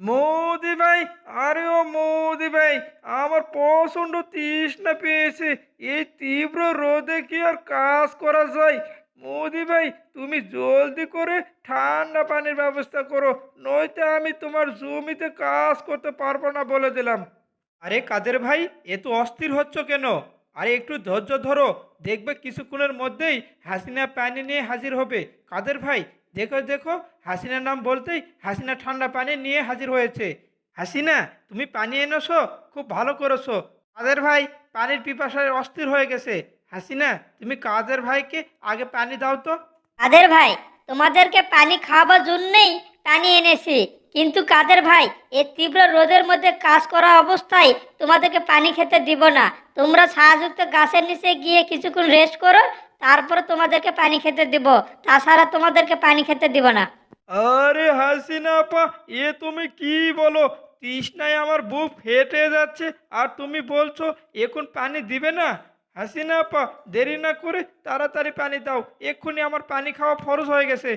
মোদি ভাই আরে ও মোদি ভাই আমার প্রচণ্ড তৃষ্ণা পেয়েছে এই তীব্র রোদে কি আর কাজ করা যায় মোদি ভাই তুমি জলদি করে ঠান্ডা পানির ব্যবস্থা করো নয়তো আমি তোমার জমিতে কাজ করতে পারব না বলে দিলাম আরে কাদের ভাই এ তো অস্থির হচ্ছ কেন আরে একটু ধৈর্য ধরো দেখবে কিছুক্ষণের মধ্যেই হাসিনা পানি নিয়ে হাজির হবে কাদের ভাই দেখো দেখো, হাসিনার নাম বলতেই হাসিনা ঠান্ডা পানি নিয়ে হাজির হয়েছে। হাসিনা, তুমি পানি এনেছো, খুব ভালো করেছ। কাদের ভাই পানির পিপাসায় অস্থির হয়ে গেছে? হাসিনা, তুমি কাদের ভাইকে আগে পানি দাও তো। কাদের ভাই? তোমাদেরকে পানি খাওয়াবার জন্যই পানি এনেছি। কিন্তু কাদের ভাই? এ তীব্র রোদের মধ্যে কাজ করা অবস্থায় তোমাদেরকে পানি খেতে দিব না। তোমরা ছায়াযুক্ত গাছের নিচে গিয়ে কিছুক্ষণ রেস্ট করো তারপরে তোমাদেরকে পানি খেতে দিব। তাছাড়া তোমাদেরকে পানি খেতে দিব না। আরে হাসিনা আপা এ তুমি কি বলো? তৃষ্ণায় আমার বুক ফেটে যাচ্ছে আর তুমি বলছো এখন পানি দিবে না? হাসিনা আপা দেরি না করে তাড়াতাড়ি পানি দাও। এক্ষুনি আমার পানি খাওয়া ফরজ হয়ে গেছে।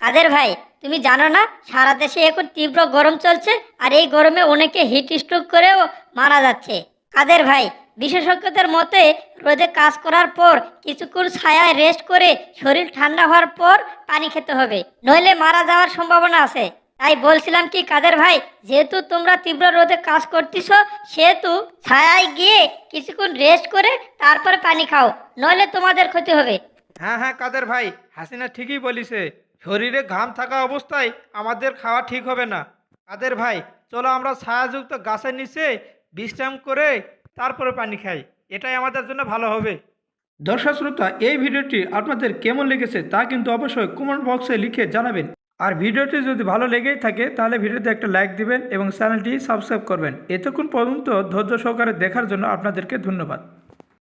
কাদের ভাই তুমি জানো না সারা দেশে এখন তীব্র গরম চলছে আর এই গরমে অনেকে হিট স্ট্রোক করেও মারা যাচ্ছে। কাদের ভাই বিশেষজ্ঞদের মতে, রোদে কাজ করার পর কিছুক্ষণ ছায়ায় রেস্ট করে শরীর ঠান্ডা হওয়ার পর পানি খেতে হবে। নইলে মারা যাওয়ার সম্ভাবনা আছে। তাই বলছিলাম কি, কাদের ভাই, যেহেতু তোমরা তীব্র রোদে কাজ করতেছ, সেহেতু ছায়ায় গিয়ে কিছুক্ষণ রেস্ট করে তারপরে পানি খাও, নইলে তোমাদের ক্ষতি হবে। হ্যাঁ হ্যাঁ কাদের ভাই, হাসিনা ঠিকই বলিছে, শরীরে ঘাম থাকা অবস্থায় আমাদের খাওয়া ঠিক হবে না। কাদের ভাই, চলো আমরা ছায়াযুক্ত গাছের নিচে বিশ্রাম করে তারপরে পানি খাই। এটাই আমাদের জন্য ভালো হবে। দর্শক শ্রোতা, এই ভিডিওটি আপনাদের কেমন লেগেছে তা কিন্তু অবশ্যই কমেন্ট বক্সে লিখে জানাবেন। আর ভিডিওটি যদি ভালো লেগেই থাকে, তাহলে ভিডিওতে একটা লাইক দিবেন এবং চ্যানেলটি সাবস্ক্রাইব করবেন। এতক্ষণ পর্যন্ত ধৈর্য সহকারে দেখার জন্য আপনাদেরকে ধন্যবাদ।